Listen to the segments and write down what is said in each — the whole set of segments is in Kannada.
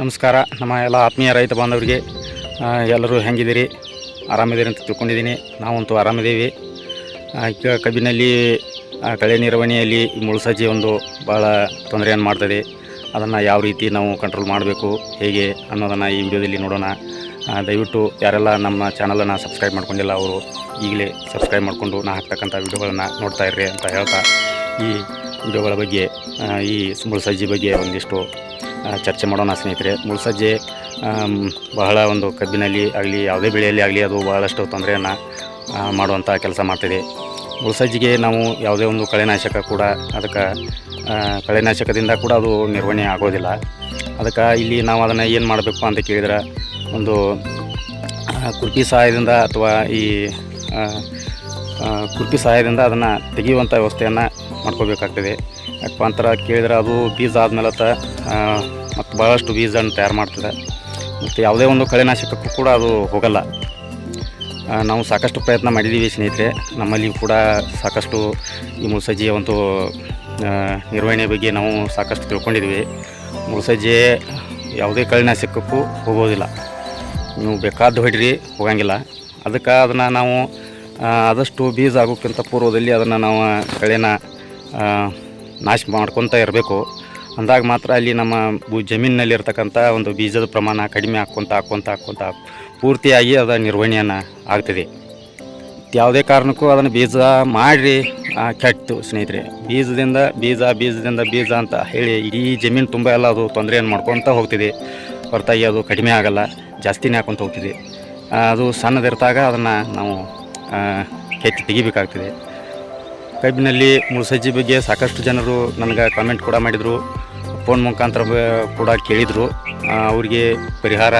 ನಮಸ್ಕಾರ. ನಮ್ಮ ಎಲ್ಲ ಆತ್ಮೀಯ ರೈತ ಬಾಂಧವರಿಗೆ ಎಲ್ಲರೂ ಹೆಂಗಿದ್ದೀರಿ? ಆರಾಮಿದ್ದೀರಿ ಅಂತ ತಿಳ್ಕೊಂಡಿದ್ದೀನಿ. ನಾವಂತೂ ಆರಾಮಿದ್ದೀವಿ. ಕಬ್ಬಿನಲ್ಲಿ ಕಳೆ ನಿರ್ವಹಣೆಯಲ್ಲಿ ಮುಳ್ಸಜ್ಜಿ ಒಂದು ಭಾಳ ತೊಂದರೆಯನ್ನು ಮಾಡ್ತದೆ. ಅದನ್ನು ಯಾವ ರೀತಿ ನಾವು ಕಂಟ್ರೋಲ್ ಮಾಡಬೇಕು, ಹೇಗೆ ಅನ್ನೋದನ್ನು ಈ ವಿಡಿಯೋದಲ್ಲಿ ನೋಡೋಣ. ದಯವಿಟ್ಟು ಯಾರೆಲ್ಲ ನಮ್ಮ ಚಾನಲನ್ನು ಸಬ್ಸ್ಕ್ರೈಬ್ ಮಾಡ್ಕೊಂಡಿಲ್ಲ, ಅವರು ಈಗಲೇ ಸಬ್ಸ್ಕ್ರೈಬ್ ಮಾಡಿಕೊಂಡು ನಾ ಹಾಕ್ತಕ್ಕಂಥ ವಿಡಿಯೋಗಳನ್ನು ನೋಡ್ತಾ ಇರ್ರಿ ಅಂತ ಹೇಳ್ತಾ ಈ ವಿಡಿಯೋಗಳ ಬಗ್ಗೆ ಈ ಮುಳ್ಸಜ್ಜಿ ಬಗ್ಗೆ ಒಂದಿಷ್ಟು ಚರ್ಚೆ ಮಾಡೋಣ ಸ್ನೇಹಿತರೆ. ಮುಳ್ಸಜ್ಜೆ ಬಹಳ ಒಂದು ಕಬ್ಬಿನಲ್ಲಿ ಆಗಲಿ, ಯಾವುದೇ ಬೆಳೆಯಲ್ಲಿ ಆಗಲಿ ಅದು ಬಹಳಷ್ಟು ತೊಂದರೆಯನ್ನು ಮಾಡುವಂಥ ಕೆಲಸ ಮಾಡ್ತಿದೆ. ಮುಳ್ಸಜ್ಜಿಗೆ ನಾವು ಯಾವುದೇ ಒಂದು ಕಳೆನಾಶಕ ಕೂಡ ಅದಕ್ಕೆ ಕಳೆನಾಶಕದಿಂದ ಕೂಡ ಅದು ನಿರ್ವಹಣೆ ಆಗೋದಿಲ್ಲ. ಅದಕ್ಕೆ ಇಲ್ಲಿ ನಾವು ಅದನ್ನು ಏನು ಮಾಡಬೇಕು ಅಂತ ಕೇಳಿದ್ರೆ, ಒಂದು ಕುರ್ಪಿ ಸಹಾಯದಿಂದ ಅಥವಾ ಈ ಕುರ್ಪಿ ಸಹಾಯದಿಂದ ಅದನ್ನು ತೆಗೆಯುವಂಥ ವ್ಯವಸ್ಥೆಯನ್ನು ಮಾಡ್ಕೋಬೇಕಾಗ್ತದೆ. ಯಾಕಪ್ಪ ಅಂತಾರೆ ಕೇಳಿದ್ರೆ ಅದು ಬೀಜ ಆದಮೇಲೆ ಮತ್ತು ಭಾಳಷ್ಟು ಬೀಜವನ್ನು ತಯಾರು ಮಾಡ್ತದೆ. ಮತ್ತು ಯಾವುದೇ ಒಂದು ಕಳೆನಾಶಕಕ್ಕೂ ಕೂಡ ಅದು ಹೋಗಲ್ಲ. ನಾವು ಸಾಕಷ್ಟು ಪ್ರಯತ್ನ ಮಾಡಿದ್ದೀವಿ ಸ್ನೇಹಿತರೆ. ನಮ್ಮಲ್ಲಿ ಕೂಡ ಸಾಕಷ್ಟು ಈ ಮುಳ್ಸಜ್ಜಿಯ ಒಂದು ನಿರ್ವಹಣೆ ಬಗ್ಗೆ ನಾವು ಸಾಕಷ್ಟು ತಿಳ್ಕೊಂಡಿದ್ವಿ. ಮುಳ್ಸಜ್ಜೆ ಯಾವುದೇ ಕಳೆನಾಶಕಕ್ಕೂ ಹೋಗೋದಿಲ್ಲ. ನೀವು ಬೇಕಾದ್ದು ಹೊಡಿರಿ, ಹೋಗಂಗಿಲ್ಲ. ಅದಕ್ಕೆ ಅದನ್ನು ನಾವು ಆದಷ್ಟು ಬೀಜ ಆಗೋಕ್ಕಿಂತ ಪೂರ್ವದಲ್ಲಿ ಅದನ್ನು ನಾವು ಕಳೆನ ನಾಶ ಮಾಡ್ಕೊತ ಇರಬೇಕು. ಅಂದಾಗ ಮಾತ್ರ ಅಲ್ಲಿ ನಮ್ಮ ಭೂ ಜಮೀನಿನಲ್ಲಿರ್ತಕ್ಕಂಥ ಒಂದು ಬೀಜದ ಪ್ರಮಾಣ ಕಡಿಮೆ ಹಾಕ್ಕೊತ ಹಾಕ್ಕೊತ ಹಾಕ್ಕೊತ ಪೂರ್ತಿಯಾಗಿ ಅದರ ನಿರ್ವಹಣೆಯನ್ನು ಆಗ್ತದೆ. ಯಾವುದೇ ಕಾರಣಕ್ಕೂ ಅದನ್ನು ಬೀಜ ಮಾಡಿರಿ ಕೆಟ್ಟು ಸ್ನೇಹಿತರೆ. ಬೀಜದಿಂದ ಬೀಜ ಬೀಜದಿಂದ ಬೀಜ ಅಂತ ಹೇಳಿ ಇಡೀ ಜಮೀನು ತುಂಬ ಎಲ್ಲ ಅದು ತೊಂದರೆಯನ್ನು ಮಾಡ್ಕೊತ ಹೋಗ್ತಿದೆ. ಹೊರತಾಗಿ ಅದು ಕಡಿಮೆ ಆಗಲ್ಲ, ಜಾಸ್ತಿನೇ ಹಾಕ್ಕೊತ ಹೋಗ್ತಿದೆ. ಅದು ಸಣ್ಣದಿರ್ತಾಗ ಅದನ್ನು ನಾವು ಕೆತ್ತಿ ತೆಗಿಬೇಕಾಗ್ತದೆ. ಕಬ್ಬಿನಲ್ಲಿ ಮುಳ್ಸಜ್ಜಿ ಬಗ್ಗೆ ಸಾಕಷ್ಟು ಜನರು ನನಗೆ ಕಾಮೆಂಟ್ ಕೂಡ ಮಾಡಿದರು. ಫೋನ್ ಮುಖಾಂತರ ಕೂಡ ಕೇಳಿದರು. ಅವರಿಗೆ ಪರಿಹಾರ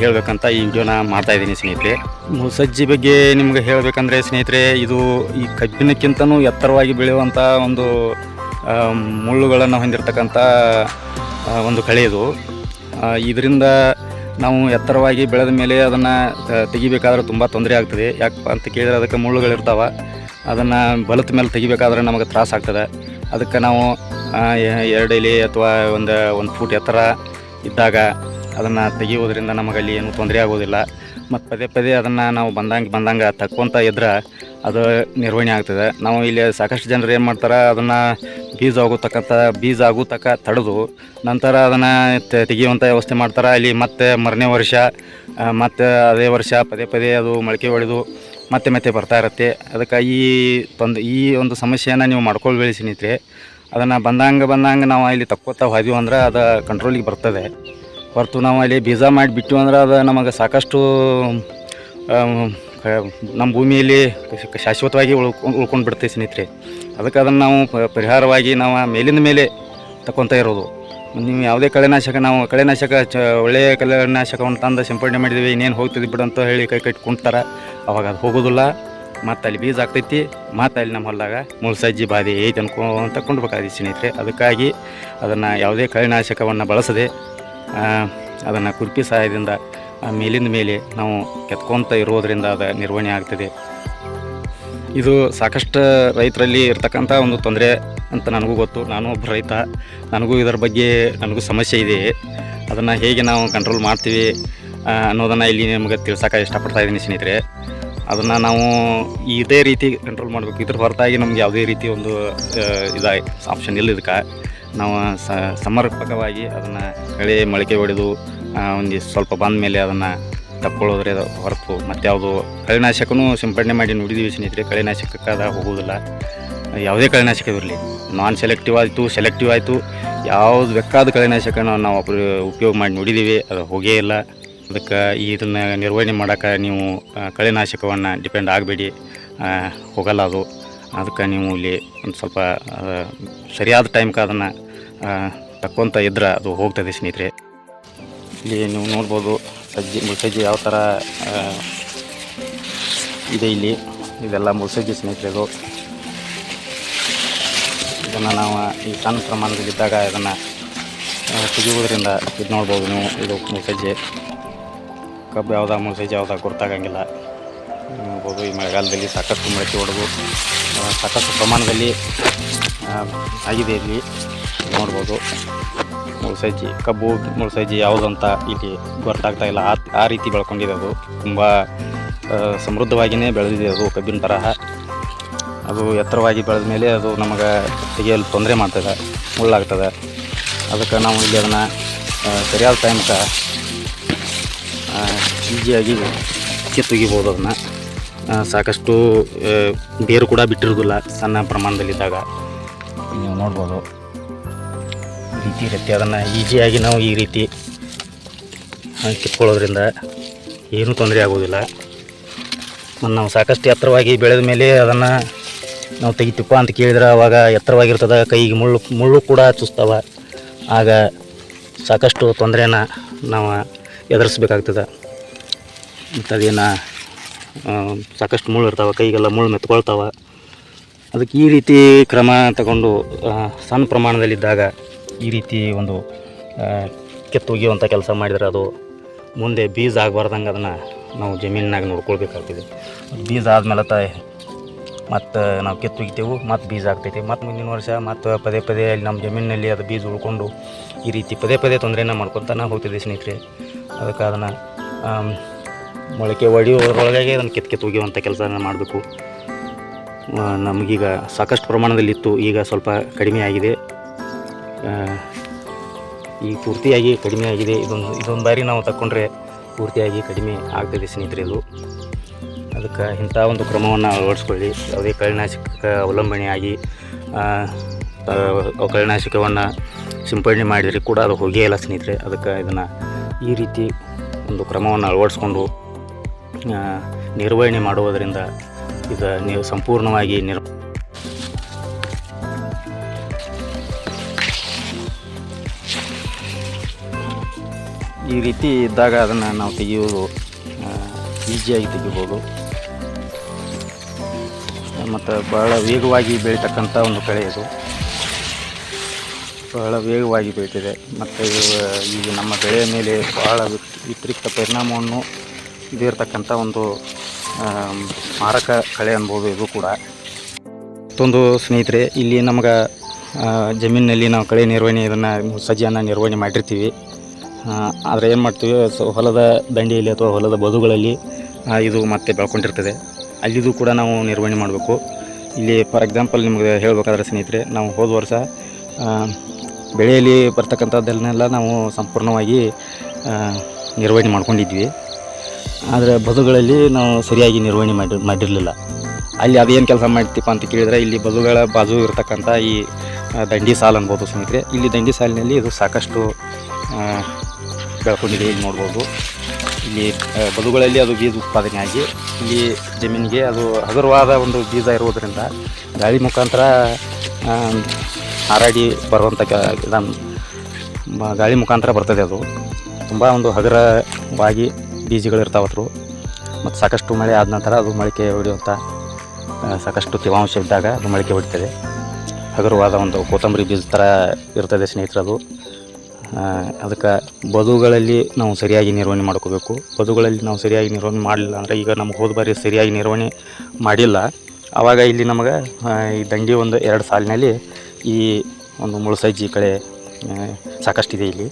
ಹೇಳಬೇಕಂತ ಈ ವಿಡಿಯೋನ ಮಾಡ್ತಾ ಇದ್ದೀನಿ ಸ್ನೇಹಿತರೆ. ಮುಳ್ಸಜ್ಜಿ ಬಗ್ಗೆ ನಿಮ್ಗೆ ಹೇಳಬೇಕಂದ್ರೆ ಸ್ನೇಹಿತರೆ, ಇದು ಈ ಕಬ್ಬಿನಕ್ಕಿಂತನೂ ಎತ್ತರವಾಗಿ ಬೆಳೆಯುವಂಥ ಒಂದು ಮುಳ್ಳುಗಳನ್ನು ಹೊಂದಿರತಕ್ಕಂಥ ಒಂದು ಕಳೆ ಇದು. ಇದರಿಂದ ನಾವು ಎತ್ತರವಾಗಿ ಬೆಳೆದ ಮೇಲೆ ಅದನ್ನು ತೆಗಿಬೇಕಾದ್ರೆ ತುಂಬ ತೊಂದರೆ ಆಗ್ತದೆ. ಯಾಕಪ್ಪ ಅಂತ ಕೇಳಿದ್ರೆ ಅದಕ್ಕೆ ಮುಳ್ಳುಗಳಿರ್ತಾವೆ. ಅದನ್ನು ಬಲದ ಮೇಲೆ ತೆಗಿಬೇಕಾದ್ರೆ ನಮಗೆ ತ್ರಾಸ ಆಗ್ತದೆ. ಅದಕ್ಕೆ ನಾವು ಎರಡು ಎಲೆ ಅಥವಾ ಒಂದು ಒಂದು ಫೂಟ್ ಎತ್ತರ ಇದ್ದಾಗ ಅದನ್ನು ತೆಗೆಯೋದ್ರಿಂದ ನಮಗಲ್ಲಿ ಏನು ತೊಂದರೆ ಆಗೋದಿಲ್ಲ ಮತ್ತು ಪದೇ ಪದೇ ಅದನ್ನು ನಾವು ಬಂದಂಗೆ ಬಂದಂಗೆ ತಕ್ಕೊಂತ ಇದ್ರೆ ಅದು ನಿರ್ವಹಣೆ ಆಗ್ತದೆ. ನಾವು ಇಲ್ಲಿ ಸಾಕಷ್ಟು ಜನರು ಏನು ಮಾಡ್ತಾರೆ, ಅದನ್ನು ಬೀಜ ಆಗೋತಕ್ಕಂಥ ಬೀಜ ಆಗೋ ತಕ್ಕ ತಡೆದು ನಂತರ ಅದನ್ನು ತೆಗೆಯುವಂಥ ವ್ಯವಸ್ಥೆ ಮಾಡ್ತಾರೆ. ಅಲ್ಲಿ ಮತ್ತೆ ಮರನೇ ವರ್ಷ ಮತ್ತೆ ಅದೇ ವರ್ಷ ಪದೇ ಪದೇ ಅದು ಮೊಳಕೆ ಹೊಡೆದು ಮತ್ತೆ ಮತ್ತೆ ಬರ್ತಾ ಇರುತ್ತೆ. ಅದಕ್ಕೆ ಈ ತೊಂದ, ಈ ಒಂದು ಸಮಸ್ಯೆಯನ್ನು ನೀವು ಮಾಡ್ಕೊಳ್ಬೇಡಿ ಸ್ನೇಹಿತರೆ. ಅದನ್ನು ಬಂದಂಗೆ ಬಂದಂಗೆ ನಾವು ಇಲ್ಲಿ ತಕ್ಕೋತಾ ಹೋದ್ವಿ ಅಂದ್ರೆ ಅದು ಕಂಟ್ರೋಲಿಗೆ ಬರ್ತದೆ. ಹೊರತು ನಾವು ಅಲ್ಲಿ ಬೀಜ ಮಾಡಿ ಬಿಟ್ಟು ಅಂದ್ರೆ ಅದು ನಮಗೆ ಸಾಕಷ್ಟು ನಮ್ಮ ಭೂಮಿಯಲ್ಲಿ ಶಾಶ್ವತವಾಗಿ ಉಳ್ಕೊಂಡು ಉಳ್ಕೊಂಡು ಬಿಡ್ತೈತೆ ಸ್ನೇಹಿತರೆ. ಅದಕ್ಕೆ ಅದನ್ನು ನಾವು ಪರಿಹಾರವಾಗಿ ನಾವು ಮೇಲಿಂದ ಮೇಲೆ ತಕ್ಕೊತಾ ಇರೋದು. ನೀವು ಯಾವುದೇ ಕಳೆನಾಶಕ, ನಾವು ಕಳೆನಾಶಕ, ಚ, ಒಳ್ಳೆಯ ಕಳೆನಾಶಕವನ್ನು ತಂದು ಸಿಂಪಡಣೆ ಮಾಡಿದ್ದೀವಿ ಇನ್ನೇನು ಹೋಗ್ತಿದ್ವಿ ಬಿಡು ಅಂತ ಹೇಳಿ ಕೈ ಕಟ್ಟಿ ಕುಂತಾರೆ ಅವಾಗ ಅದು ಹೋಗೋದಿಲ್ಲ. ಮತ್ತು ಅಲ್ಲಿ ಬೀಜ ಆಗ್ತೈತಿ, ಮತ್ತು ಅಲ್ಲಿ ನಮ್ಮ ಹೊಲದಾಗ ಮುಳ್ಸಜ್ಜಿ ಬಾಧೆ ಐತೆ ಅನ್ಕೋ, ಅಂತ ಕೊಂಡ್ಬೇಕಾಗಿ ಸ್ನೇಹಿತರೆ. ಅದಕ್ಕಾಗಿ ಅದನ್ನು ಯಾವುದೇ ಕಳೆನಾಶಕವನ್ನು ಬಳಸದೆ ಅದನ್ನು ಕುರ್ಪಿ ಸಹಾಯದಿಂದ ಮೇಲಿಂದ ಮೇಲೆ ನಾವು ಕೆತ್ಕೊಂತ ಇರೋದರಿಂದ ಅದು ನಿರ್ವಹಣೆ ಆಗ್ತದೆ. ಇದು ಸಾಕಷ್ಟು ರೈತರಲ್ಲಿ ಇರ್ತಕ್ಕಂಥ ಒಂದು ತೊಂದರೆ. ಅಂತ ನನಗೂ ಗೊತ್ತು. ನಾನು ಒಬ್ಬ ರೈತ. ನನಗೂ ಇದರ ಬಗ್ಗೆ ನನಗೂ ಸಮಸ್ಯೆ ಇದೆ. ಅದನ್ನು ಹೇಗೆ ನಾವು ಕಂಟ್ರೋಲ್ ಮಾಡ್ತೀವಿ ಅನ್ನೋದನ್ನು ಇಲ್ಲಿ ನಿಮಗೆ ತಿಳ್ಸೋಕೆ ಇಷ್ಟಪಡ್ತಾ ಇದ್ದೀನಿ ಸ್ನೇಹಿತರೆ. ಅದನ್ನು ನಾವು ಇದೇ ರೀತಿ ಕಂಟ್ರೋಲ್ ಮಾಡಬೇಕು. ಇದ್ರ ಹೊರತಾಗಿ ನಮ್ಗೆ ಯಾವುದೇ ರೀತಿ ಒಂದು ಇದ ಆಪ್ಷನ್ ಇಲ್ಲ ಇದಕ್ಕೆ ನಾವು ಸಮರ್ಪಕವಾಗಿ ಅದನ್ನು ಕಳೆ ಮೊಳಕೆ ಹೊಡೆದು ಒಂದು ಸ್ವಲ್ಪ ಬಂದ ಮೇಲೆ ಅದನ್ನು ತಕ್ಕೊಳ್ಳೋದ್ರೆ ಹೊರತು ಮತ್ತು ಯಾವುದು ಕಳೆನಾಶಕನೂ ಸಿಂಪಡಣೆ ಮಾಡಿ ನೋಡಿದ್ದೀವಿ ಸ್ನೇಹಿತರೆ. ಕಳೆನಾಶಕಕ್ಕೆ ಅದು ಹೋಗೋದಿಲ್ಲ ಯಾವುದೇ ಕಳೆನಾಶಕ ಇರಲಿ. ನಾನ್ ಸೆಲೆಕ್ಟಿವ್ ಆಯಿತು ಸೆಲೆಕ್ಟಿವ್ ಆಯಿತು, ಯಾವ್ದು ಬೇಕಾದ ಕಳೆನಾಶಕನ ನಾವು ಉಪ- ಉಪಯೋಗ ಮಾಡಿ ನೋಡಿದ್ದೀವಿ ಅದು ಹೋಗೇ ಇಲ್ಲ. ಅದಕ್ಕೆ ಇದನ್ನು ನಿರ್ವಹಣೆ ಮಾಡೋಕೆ ನೀವು ಕಳೆನಾಶಕವನ್ನು ಡಿಪೆಂಡ್ ಆಗಬೇಡಿ. ಹೋಗಲ್ಲ ಅದು. ಅದಕ್ಕೆ ನೀವು ಇಲ್ಲಿ ಒಂದು ಸ್ವಲ್ಪ ಸರಿಯಾದ ಟೈಮ್ಗೆ ಅದನ್ನು ತಕ್ಕೊಂತ ಇದ್ರೆ ಅದು ಹೋಗ್ತದೆ ಸ್ನೇಹಿತರೆ. ಇಲ್ಲಿ ನೀವು ನೋಡ್ಬೋದು, ಸಜ್ಜಿ, ಮುಳ್ಸಜ್ಜಿ ಯಾವ ಥರ ಇದೆ ಇಲ್ಲಿ. ಇದೆಲ್ಲ ಮುಳ್ಸಜ್ಜಿ ಸ್ನೇಹಿತರೆ ಇದನ್ನು ನಾವು ಈ ಸಣ್ಣ ಪ್ರಮಾಣದಲ್ಲಿದ್ದಾಗ ಇದನ್ನು ತೆಗೆಯುವುದರಿಂದ ಇದು ನೋಡ್ಬೋದು ನೀವು, ಇದು ಮುಸಜ್ಜೆ ಕಬ್ಬು ಯಾವ್ದು ಮುಸಜ್ಜೆ ಯಾವ್ದು ಗೊತ್ತಾಗಂಗಿಲ್ಲ ನೋಡ್ಬೋದು, ಈ ಮಳೆಗಾಲದಲ್ಲಿ ಸಾಕಷ್ಟು ಮೊಳಕೆ ಹೊಡೆದು ಸಾಕಷ್ಟು ಪ್ರಮಾಣದಲ್ಲಿ ಆಗಿದೆ ಇಲ್ಲಿ. ನೋಡ್ಬೋದು ಮುಳ್ಸಜ್ಜಿ ಕಬ್ಬು ಮುಳ್ಸಜ್ಜಿ ಯಾವುದಂತ ಇಲ್ಲಿ ಗೊತ್ತಾಗ್ತಾ ಇಲ್ಲ. ಆ ಆ ರೀತಿ ಬೆಳ್ಕೊಂಡಿದೆ ಅದು. ತುಂಬ ಸಮೃದ್ಧವಾಗಿಯೇ ಬೆಳೆದಿದೆ ಅದು ಕಬ್ಬಿನ ತರಹ. ಅದು ಎತ್ತರವಾಗಿ ಬೆಳೆದ ಮೇಲೆ ಅದು ನಮಗೆ ತೆಗೆಯಲು ತೊಂದರೆ ಮಾಡ್ತದೆ, ಮುಳ್ಳಾಗ್ತದೆ. ಅದಕ್ಕೆ ನಾವು ಇಲ್ಲಿ ಅದನ್ನು ಸರಿಯಾದ ಟೈಮ್ಗೆ ಈಜಿಯಾಗಿ ಕಿತ್ತೊಗಿಬೋದು ಅದನ್ನು. ಸಾಕಷ್ಟು ಬೇರು ಕೂಡ ಬಿಟ್ಟಿರೋದಿಲ್ಲ ಸಣ್ಣ ಪ್ರಮಾಣದಲ್ಲಿದ್ದಾಗ. ನೀವು ನೋಡ್ಬೋದು. ರೀತಿ ಇರುತ್ತೆ. ಅದನ್ನು ಈಸಿಯಾಗಿ ನಾವು ಈ ರೀತಿ ಕಿತ್ಕೊಳ್ಳೋದ್ರಿಂದ ಏನೂ ತೊಂದರೆ ಆಗೋದಿಲ್ಲ ನಾವು ಸಾಕಷ್ಟು ಎತ್ತರವಾಗಿ ಬೆಳೆದ ಮೇಲೆ ಅದನ್ನು ನಾವು ತೆಗಿತೀಪ್ಪ ಅಂತ ಕೇಳಿದ್ರೆ ಅವಾಗ ಎತ್ತರವಾಗಿರ್ತದೆ, ಕೈಗೆ ಮುಳ್ಳು ಮುಳ್ಳು ಕೂಡ ಚುಸ್ತಾವ ಆಗ ಸಾಕಷ್ಟು ತೊಂದರೆನ ನಾವು ಎದುರಿಸ್ಬೇಕಾಗ್ತದೆ. ಅದೇನು ಸಾಕಷ್ಟು ಮುಳ್ಳು ಇರ್ತಾವೆ, ಕೈಗೆಲ್ಲ ಮುಳ್ಳು ಮೆತ್ಕೊಳ್ತಾವೆ. ಅದಕ್ಕೆ ಈ ರೀತಿ ಕ್ರಮ ತಗೊಂಡು ಸಣ್ಣ ಪ್ರಮಾಣದಲ್ಲಿದ್ದಾಗ ಈ ರೀತಿ ಒಂದು ಕೆತ್ತೊಗಿಯುವಂಥ ಕೆಲಸ ಮಾಡಿದರೆ ಅದು ಮುಂದೆ ಬೀಜ ಆಗಬಾರ್ದಂಗೆ ಅದನ್ನು ನಾವು ಜಮೀನಿನಾಗ ನೋಡ್ಕೊಳ್ಬೇಕಾಗ್ತದೆ. ಬೀಜ ಆದಮೇಲೆ ತ ಮತ್ತು ನಾವು ಕಿತ್ತೊಗಿತೇವೆ ಮತ್ತು ಬೀಜ ಆಗ್ತೈತಿ. ಮತ್ತು ಮುಂದಿನ ವರ್ಷ ಮತ್ತು ಪದೇ ಪದೇ ಅಲ್ಲಿ ನಮ್ಮ ಜಮೀನಿನಲ್ಲಿ ಅದು ಬೀಜ ಉಳ್ಕೊಂಡು ಈ ರೀತಿ ಪದೇ ಪದೇ ತೊಂದರೆನ ಮಾಡ್ಕೊತಾನೆ ಹೋಗ್ತಿದ್ದೆ ಸ್ನೇಹಿತರೆ. ಅದಕ್ಕೆ ಅದನ್ನು ಮೊಳಕೆ ಒಡೆಯೋದ್ರೊಳಗಾಗಿ ಅದನ್ನು ಕಿತ್ತು ಕಿತ್ತು ಒಗೆಯುವಂಥ ಕೆಲಸನ ಮಾಡಬೇಕು. ನಮಗೀಗ ಸಾಕಷ್ಟು ಪ್ರಮಾಣದಲ್ಲಿತ್ತು, ಈಗ ಸ್ವಲ್ಪ ಕಡಿಮೆ ಆಗಿದೆ. ಈ ಪೂರ್ತಿಯಾಗಿ ಕಡಿಮೆ ಆಗಿದೆ. ಇದೊಂದು ಇದೊಂದು ಬಾರಿ ನಾವು ತಗೊಂಡ್ರೆ ಪೂರ್ತಿಯಾಗಿ ಕಡಿಮೆ ಆಗ್ತದೆ ಸ್ನೇಹಿತರೆ ಇದು. ಅದಕ್ಕೆ ಇಂಥ ಒಂದು ಕ್ರಮವನ್ನು ಅಳವಡಿಸ್ಕೊಳ್ಳಿ. ಯಾವುದೇ ಕಳೆನಾಶಕ ಅವಲಂಬನೆಯಾಗಿ ಕಳೆನಾಶಕವನ್ನು ಸಿಂಪಡಣೆ ಮಾಡಿದರೆ ಕೂಡ ಅದು ಹೋಗೇ ಇಲ್ಲ ಸ್ನೇಹಿತರೆ. ಅದಕ್ಕೆ ಇದನ್ನು ಈ ರೀತಿ ಒಂದು ಕ್ರಮವನ್ನು ಅಳವಡಿಸ್ಕೊಂಡು ನಿರ್ವಹಣೆ ಮಾಡುವುದರಿಂದ ಇದು ನೀವು ಸಂಪೂರ್ಣವಾಗಿ ನಿರ್ ಈ ರೀತಿ ಇದ್ದಾಗ ಅದನ್ನು ನಾವು ತೆಗೆಯೋದು ಈಸಿಯಾಗಿ ತೆಗಿಬೋದು ಮತ್ತು ಬಹಳ ವೇಗವಾಗಿ ಬೆಳೀತಕ್ಕಂಥ ಒಂದು ಕಳೆ ಇದು. ಬಹಳ ವೇಗವಾಗಿ ಬೆಳೀತಿದೆ. ಮತ್ತು ಈಗ ನಮ್ಮ ಬೆಳೆಯ ಮೇಲೆ ಬಹಳ ವ್ಯತಿರಿಕ್ತ ಪರಿಣಾಮವನ್ನು ಬೀರ್ತಕ್ಕಂಥ ಒಂದು ಮಾರಕ ಕಳೆ ಅನ್ಬೋದು ಇದು ಕೂಡ. ಮತ್ತೊಂದು ಸ್ನೇಹಿತರೆ, ಇಲ್ಲಿ ನಮಗೆ ಜಮೀನಿನಲ್ಲಿ ನಾವು ಕಳೆ ನಿರ್ವಹಣೆ ಇದನ್ನು ಸಜ್ಜೆಯನ್ನು ನಿರ್ವಹಣೆ ಮಾಡಿರ್ತೀವಿ. ಆದರೆ ಏನು ಮಾಡ್ತೀವಿ ಹೊಲದ ದಂಡೆಯಲ್ಲಿ ಅಥವಾ ಹೊಲದ ಬದುಗಳಲ್ಲಿ ಇದು ಮತ್ತೆ ಬೆಳ್ಕೊಂಡಿರ್ತದೆ. ಅಲ್ಲಿದು ಕೂಡ ನಾವು ನಿರ್ವಹಣೆ ಮಾಡಬೇಕು. ಇಲ್ಲಿ ಫಾರ್ ಎಕ್ಸಾಂಪಲ್ ನಿಮಗೆ ಹೇಳಬೇಕಾದ್ರೆ ಸ್ನೇಹಿತರೆ, ನಾವು ಹೋದ ವರ್ಷ ಬೆಳೆಯಲ್ಲಿ ಬರ್ತಕ್ಕಂಥದ್ದನ್ನೆಲ್ಲ ನಾವು ಸಂಪೂರ್ಣವಾಗಿ ನಿರ್ವಹಣೆ ಮಾಡ್ಕೊಂಡಿದ್ವಿ. ಆದರೆ ಬದುಗಳಲ್ಲಿ ನಾವು ಸರಿಯಾಗಿ ನಿರ್ವಹಣೆ ಮಾಡಿ, ಮಾಡಿರಲಿಲ್ಲ. ಅಲ್ಲಿ ಅದೇನು ಕೆಲಸ ಮಾಡ್ತೀಪ್ಪ ಅಂತ ಕೇಳಿದರೆ, ಇಲ್ಲಿ ಬದುಗಳ ಬಾಜು ಇರತಕ್ಕಂಥ ಈ ದಂಡಿ ಸಾಲು ಅನ್ಬೋದು ಸ್ನೇಹಿತರೆ. ಇಲ್ಲಿ ದಂಡಿ ಸಾಲಿನಲ್ಲಿ ಇದು ಸಾಕಷ್ಟು ಬೆಳ್ಕೊಂಡಿದೆ, ಇಲ್ಲಿ ನೋಡ್ಬೋದು. ಇಲ್ಲಿ ಬದುಗಳಲ್ಲಿ ಅದು ಬೀಜ ಉತ್ಪಾದನೆ ಆಗಿ, ಇಲ್ಲಿ ಜಮೀನಿಗೆ ಅದು ಹಗುರವಾದ ಒಂದು ಬೀಜ ಇರುವುದರಿಂದ ಗಾಳಿ ಮುಖಾಂತರ ಹಾರಾಡಿ ಬರುವಂಥ ಇದನ್ನು ಗಾಳಿ ಮುಖಾಂತರ ಬರ್ತದೆ ಅದು. ತುಂಬ ಒಂದು ಹಗುರವಾಗಿ ಬೀಜಗಳಿರ್ತಾವತ್ರು ಮತ್ತು ಸಾಕಷ್ಟು ಮಳೆ ಆದ ನಂತರ ಅದು ಮೊಳಕೆ ಹೊಡೆಯುವಂಥ ಸಾಕಷ್ಟು ತೇವಾಂಶ ಇದ್ದಾಗ ಅದು ಮೊಳಕೆ ಹೊಡಿತದೆ. ಹಗುರವಾದ ಒಂದು ಕೊತ್ತಂಬರಿ ಬೀಜ ಥರ ಇರ್ತದೆ ಸ್ನೇಹಿತರದು. ಅದಕ್ಕೆ ಬದುಗಳಲ್ಲಿ ನಾವು ಸರಿಯಾಗಿ ನಿರ್ವಹಣೆ ಮಾಡ್ಕೋಬೇಕು. ಬದುಗಳಲ್ಲಿ ನಾವು ಸರಿಯಾಗಿ ನಿರ್ವಹಣೆ ಮಾಡಲಿಲ್ಲ ಅಂದರೆ ಈಗ ನಮ್ಗೆ ಹೋದ ಬಾರಿ ಸರಿಯಾಗಿ ನಿರ್ವಹಣೆ ಮಾಡಿಲ್ಲ. ಆವಾಗ ಇಲ್ಲಿ ನಮಗೆ ಈ ದಂಡಿ ಒಂದು ಎರಡು ಸಾಲಿನಲ್ಲಿ ಈ ಒಂದು ಮುಳುಸಜ್ಜಿ ಕಡೆ ಸಾಕಷ್ಟಿದೆ ಇಲ್ಲಿ.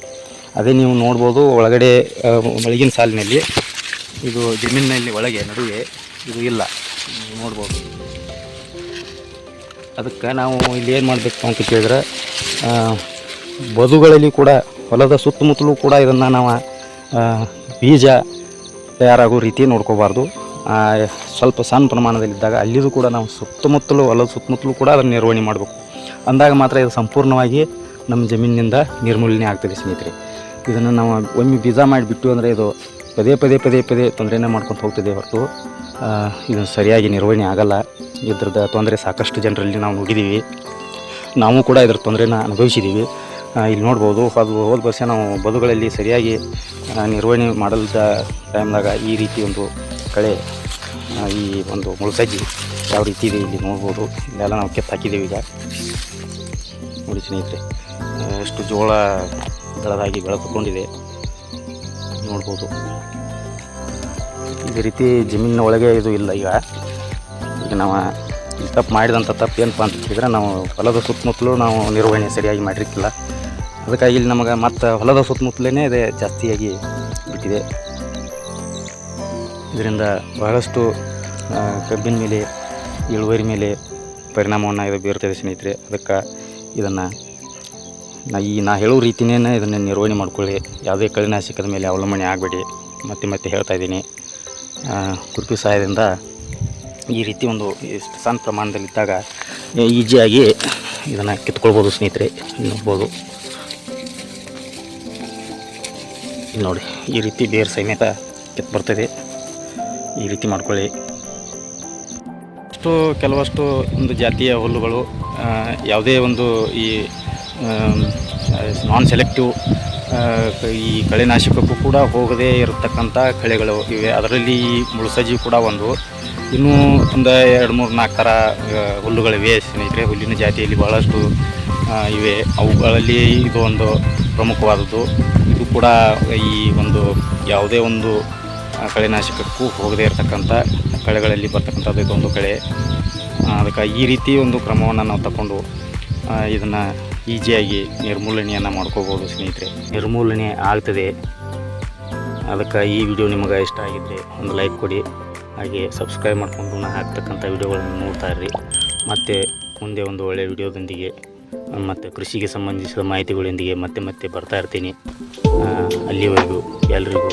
ಅದೇ ನೀವು ನೋಡ್ಬೋದು ಒಳಗಡೆ ಒಳಗಿನ ಸಾಲಿನಲ್ಲಿ ಇದು ಜಮೀನಿನಲ್ಲಿ ಒಳಗೆ, ನಡುವೆ ಇದು ಇಲ್ಲ. ನೋಡ್ಬೋದು. ಅದಕ್ಕೆ ನಾವು ಇಲ್ಲಿ ಏನು ಮಾಡಬೇಕು ಅಂತ ಕೇಳಿದ್ರೆ ಬದುಗಳಲ್ಲಿ ಕೂಡ ಹೊಲದ ಸುತ್ತಮುತ್ತಲೂ ಕೂಡ ಇದನ್ನು ನಾವು ಬೀಜ ತಯಾರಾಗೋ ರೀತಿ ನೋಡ್ಕೋಬಾರ್ದು. ಸ್ವಲ್ಪ ಸಣ್ಣ ಪ್ರಮಾಣದಲ್ಲಿದ್ದಾಗ ಅಲ್ಲಿಯೂ ಕೂಡ ನಾವು ಸುತ್ತಮುತ್ತಲೂ, ಹೊಲದ ಸುತ್ತಮುತ್ತಲೂ ಕೂಡ ಅದನ್ನು ನಿರ್ವಹಣೆ ಮಾಡಬೇಕು. ಅಂದಾಗ ಮಾತ್ರ ಇದು ಸಂಪೂರ್ಣವಾಗಿ ನಮ್ಮ ಜಮೀನಿನಿಂದ ನಿರ್ಮೂಲನೆ ಆಗ್ತದೆ ಸ್ನೇಹಿತರೆ. ಇದನ್ನು ನಾವು ಒಮ್ಮೆ ಬೀಜ ಮಾಡಿಬಿಟ್ಟು ಅಂದರೆ ಇದು ಪದೇ ಪದೇ ಪದೇ ಪದೇ ತೊಂದರೆನೇ ಮಾಡ್ಕೊತ ಹೋಗ್ತದೆ ಹೊರತು ಇದನ್ನು ಇದು ಸರಿಯಾಗಿ ನಿರ್ವಹಣೆ ಆಗಲ್ಲ. ಇದ್ರದ್ದು ತೊಂದರೆ ಸಾಕಷ್ಟು ಜನರಲ್ಲಿ ನಾವು ನೋಡಿದ್ದೀವಿ ನಾವು ಕೂಡ ಇದ್ರ ತೊಂದರೆನ ಅನುಭವಿಸಿದ್ದೀವಿ ಇಲ್ಲಿ ನೋಡ್ಬೋದು, ಅದು ಹೋದ ವರ್ಷ ನಾವು ಬದುಗಳಲ್ಲಿ ಸರಿಯಾಗಿ ನಿರ್ವಹಣೆ ಮಾಡಲ್ದ ಟೈಮ್ದಾಗ ಈ ರೀತಿ ಒಂದು ಕಳೆ ಈ ಒಂದು ಮುಳುಸಜ್ಜಿ ಯಾವ ರೀತಿ ಇದೆ ಇಲ್ಲಿ ನೋಡ್ಬೋದು. ಇಲ್ಲೆಲ್ಲ ನಾವು ಕೆತ್ತ ಹಾಕಿದ್ದೀವಿ ಈಗ. ನೋಡಿ ಸ್ನೇಹಿತರೆ ಎಷ್ಟು ಜೋಳ ದಳದಾಗಿ ಬೆಳೆದುಕೊಂಡಿದೆ ನೋಡ್ಬೋದು. ಇದೇ ರೀತಿ ಜಮೀನಿನ ಒಳಗೆ ಇದು ಇಲ್ಲ ಈಗ. ಈಗ ನಾವು ತಪ್ಪು ಮಾಡಿದಂಥ ತಪ್ಪು ಏನಪ್ಪ ಅಂತ ಹೇಳಿದ್ರೆ ನಾವು ಹೊಲದ ಸುತ್ತಮುತ್ತಲೂ ನಾವು ನಿರ್ವಹಣೆ ಸರಿಯಾಗಿ ಮಾಡಿರ್ಕಿಲ್ಲ ಅದಕ್ಕಾಗಿ ಇಲ್ಲಿ ನಮಗೆ ಮತ್ತು ಹೊಲದ ಸುತ್ತಮುತ್ತಲೇ ಇದೆ ಜಾಸ್ತಿಯಾಗಿ ಬಿಟ್ಟಿದೆ. ಇದರಿಂದ ಬಹಳಷ್ಟು ಕಬ್ಬಿನ ಮೇಲೆ, ಇಳುವರಿ ಮೇಲೆ ಪರಿಣಾಮವನ್ನು ಇದು ಬೀರ್ತದೆ ಸ್ನೇಹಿತರೆ. ಅದಕ್ಕೆ ಇದನ್ನು ನಾ ಈ ನಾ ಹೇಳೋ ರೀತಿನೇ ಇದನ್ನು ನಿರ್ವಹಣೆ ಮಾಡ್ಕೊಳ್ಳಿ. ಯಾವುದೇ ಕಳೆನಾಶಕದ ಮೇಲೆ ಅವಲಂಬನೆ ಆಗಬೇಡಿ. ಮತ್ತೆ ಮತ್ತೆ ಹೇಳ್ತಾ ಇದ್ದೀನಿ. ಕುರ್ಪಿ ಸಹಾಯದಿಂದ ಈ ರೀತಿ ಒಂದು ಇಷ್ಟು ಸಣ್ಣ ಪ್ರಮಾಣದಲ್ಲಿದ್ದಾಗ ಈಜಿಯಾಗಿ ಇದನ್ನು ಕಿತ್ಕೊಳ್ಬೋದು ಸ್ನೇಹಿತರೆ. ನೋಡ್ಬೋದು. ಇಲ್ಲಿ ನೋಡಿ ಈ ರೀತಿ ಬೇರು ಸಮೇತ ಕೆತ್ತ ಬರ್ತದೆ. ಈ ರೀತಿ ಮಾಡ್ಕೊಳ್ಳಿ. ಅಷ್ಟು ಕೆಲವಷ್ಟು ಒಂದು ಜಾತಿಯ ಹುಲ್ಲುಗಳು ಯಾವುದೇ ಒಂದು ಈ ನಾನ್ ಸೆಲೆಕ್ಟಿವ್ ಈ ಕಳೆನಾಶಕಕ್ಕೂ ಕೂಡ ಹೋಗದೇ ಇರತಕ್ಕಂಥ ಕಳೆಗಳು ಇವೆ. ಅದರಲ್ಲಿ ಈ ಮುಳ್ಸಜ್ಜಿ ಕೂಡ ಒಂದು. ಇನ್ನೂ ಒಂದು ಎರಡು ಮೂರು ನಾಲ್ಕು ಥರ ಹುಲ್ಲುಗಳಿವೆ. ಸ್ನೇಹಿತರೆ ಹುಲ್ಲಿನ ಜಾತಿಯಲ್ಲಿ ಬಹಳಷ್ಟು ಆ, ಇವೆ. ಅವುಗಳಲ್ಲಿ ಇದು ಒಂದು ಪ್ರಮುಖವಾದದ್ದು. ಇದು ಕೂಡ ಈ ಒಂದು ಯಾವುದೇ ಒಂದು ಕಳೆ ಕಳೆನಾಶಕಕ್ಕೂ ಹೋಗದೇ ಇರತಕ್ಕಂಥ ಕಳೆಗಳಲ್ಲಿ ಬರ್ತಕ್ಕಂಥದ್ದು ಇದೊಂದು ಕಳೆ. ಅದಕ್ಕೆ ಈ ರೀತಿ ಒಂದು ಕ್ರಮವನ್ನು ನಾವು ತಗೊಂಡು ಇದನ್ನು ಈಜಿಯಾಗಿ ನಿರ್ಮೂಲನೆಯನ್ನು ಮಾಡ್ಕೋಬೋದು ಸ್ನೇಹಿತರೆ. ನಿರ್ಮೂಲನೆ ಆಗ್ತದೆ. ಅದಕ್ಕೆ ಈ ವಿಡಿಯೋ ನಿಮಗೆ ಇಷ್ಟ ಆಗಿದ್ದರೆ ಒಂದು ಲೈಕ್ ಕೊಡಿ. ಹಾಗೆ ಸಬ್ಸ್ಕ್ರೈಬ್ ಮಾಡಿಕೊಂಡು ನಾನು ಹಾಕ್ತಕ್ಕಂಥ ವಿಡಿಯೋಗಳನ್ನು ನೋಡ್ತಾ ಇರ್ರಿ. ಮತ್ತು ಮುಂದೆ ಒಂದು ಒಳ್ಳೆಯ ವಿಡಿಯೋದೊಂದಿಗೆ ಮತ್ತು ಕೃಷಿಗೆ ಸಂಬಂಧಿಸಿದ ಮಾಹಿತಿಗಳೊಂದಿಗೆ ಮತ್ತೆ ಮತ್ತೆ ಬರ್ತಾ ಇರ್ತೀನಿ. ಅಲ್ಲಿವರೆಗೂ ಎಲ್ರಿಗೂ